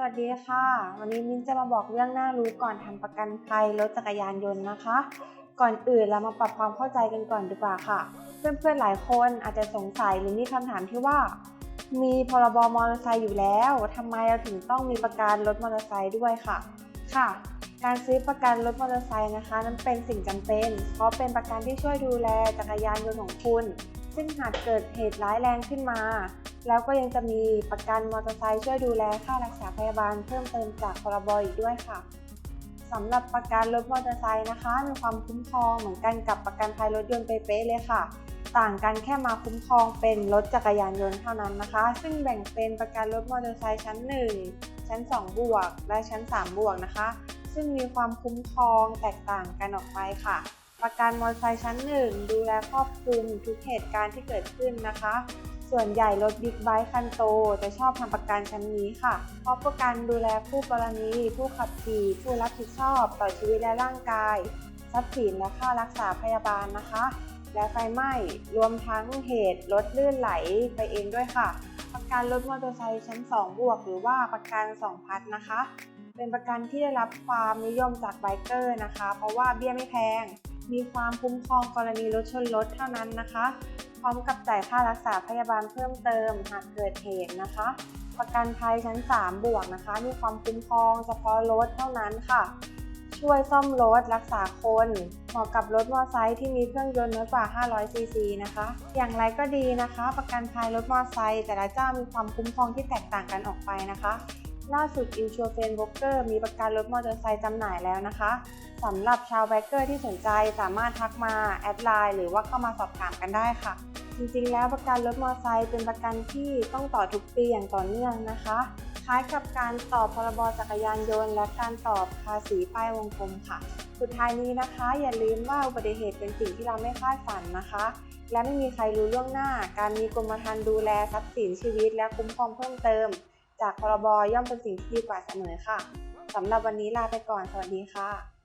สวัสดีค่ะ วันนี้มิ้นจะมาบอกเรื่องน่ารู้ก่อนทำประกันภัยรถจักรยานยนต์นะคะ ก่อนอื่นเรามาปรับความเข้าใจกันก่อนดีกว่าค่ะ เพื่อนๆหลายคนอาจจะสงสัยหรือมีคำถามที่ว่า มีพรบมอเตอร์ไซค์อยู่แล้วทำไมเราถึงต้องมีประกันรถมอเตอร์ไซค์ด้วยค่ะ ค่ะ การซื้อประกันรถมอเตอร์ไซค์นะคะ นั้นเป็นสิ่งจำเป็น เพราะเป็นประกันที่ช่วยดูแลจักรยานยนต์ของคุณ ซึ่งหากเกิดเหตุร้ายแรงขึ้นมา แล้วก็ยังจะมีประกันมอเตอร์ไซค์ช่วยดูแลค่ารักษาพยาบาลเพิ่มเติมจากพรบอีกด้วยค่ะสำหรับประกันรถมอเตอร์ไซค์นะคะ มีความคุ้มครองเหมือนกันกับประกันภัยรถยนต์เป๊ะเลยค่ะ ต่างกันแค่มาคุ้มครองเป็นรถจักรยานยนต์เท่านั้นนะคะ ซึ่งแบ่งเป็นประกันรถมอเตอร์ไซค์ชั้น 1 ชั้น 2 บวก และชั้น 3 บวกนะคะ ซึ่งมีความคุ้มครองแตกต่างกันออกไปค่ะ ประกันมอเตอร์ไซค์ชั้น 1 ดูแลครอบคลุมทุกเหตุการณ์ที่เกิดขึ้นนะคะ ส่วนใหญ่รถบิ๊กไบค์คันโตจะชอบทำประกันชั้นนี้ค่ะ เพราะประกันดูแลผู้กรณี ผู้ขับขี่ ผู้รับผิดชอบต่อชีวิตและร่างกาย ทรัพย์สินและค่ารักษาพยาบาลนะคะ และไฟไหม้รวมทั้งเหตุรถลื่นไหลไปเองด้วยค่ะ ประกันรถมอเตอร์ไซค์ชั้น 2 บวก หรือว่าประกัน 2 พัทนะคะ เป็นประกันที่ได้รับความนิยมจากไบเกอร์นะคะ เพราะว่าเบี้ยไม่แพงมีความคุ้มครองกรณีรถชนรถเท่านั้นนะคะ พร้อมกับจ่ายค่ารักษาพยาบาลเพิ่มเติมหากเกิดเหตุนะคะ ประกันภัยชั้น 3 บวกนะคะ มีความคุ้มครองเฉพาะรถเท่านั้นค่ะ ช่วยซ่อมรถรักษาคนเหมาะกับรถมอเตอร์ไซค์ที่มีเครื่องยนต์น้อยกว่า 500 ซีซีนะคะ อย่างไรก็ดีนะคะ ประกันภัยรถมอเตอร์ไซค์แต่ละเจ้ามีความคุ้มครองที่แตกต่างกันออกไปนะคะล่าสุด i n s u r a n c e Broker มีประกันรถมอเตอร์ไซค์จำหน่ายแล้วนะคะ สำหรับชาวแบกเกอร์ที่สนใจสามารถทักมาแอดไลน์หรือว่าเข้ามาสอบถามกันได้ค่ะ จริงๆ แล้วประกันรถมอเตอร์ไซค์เป็นประกันที่ต้องต่อทุกปีอย่างต่อเนื่องนะคะ คล้ายกับการต่อพรบจักรยานยนต์ และการต่อภาษีป้ายวงกลมค่ะ สุดท้ายนี้นะคะ อย่าลืมว่าอุบัติเหตุเป็นสิ่งที่เราไม่คาดฝันนะคะ และไม่มีใครรู้ล่วงหน้า การมีกรมธรรม์ดูแลทรัพย์สินชีวิต และคุ้มครองเพิ่มเติม จากพรบย่อมเป็นสิ่งที่ดีกว่าเสมอค่ะสำหรับวันนี้ลาไปก่อนสวัสดีค่ะ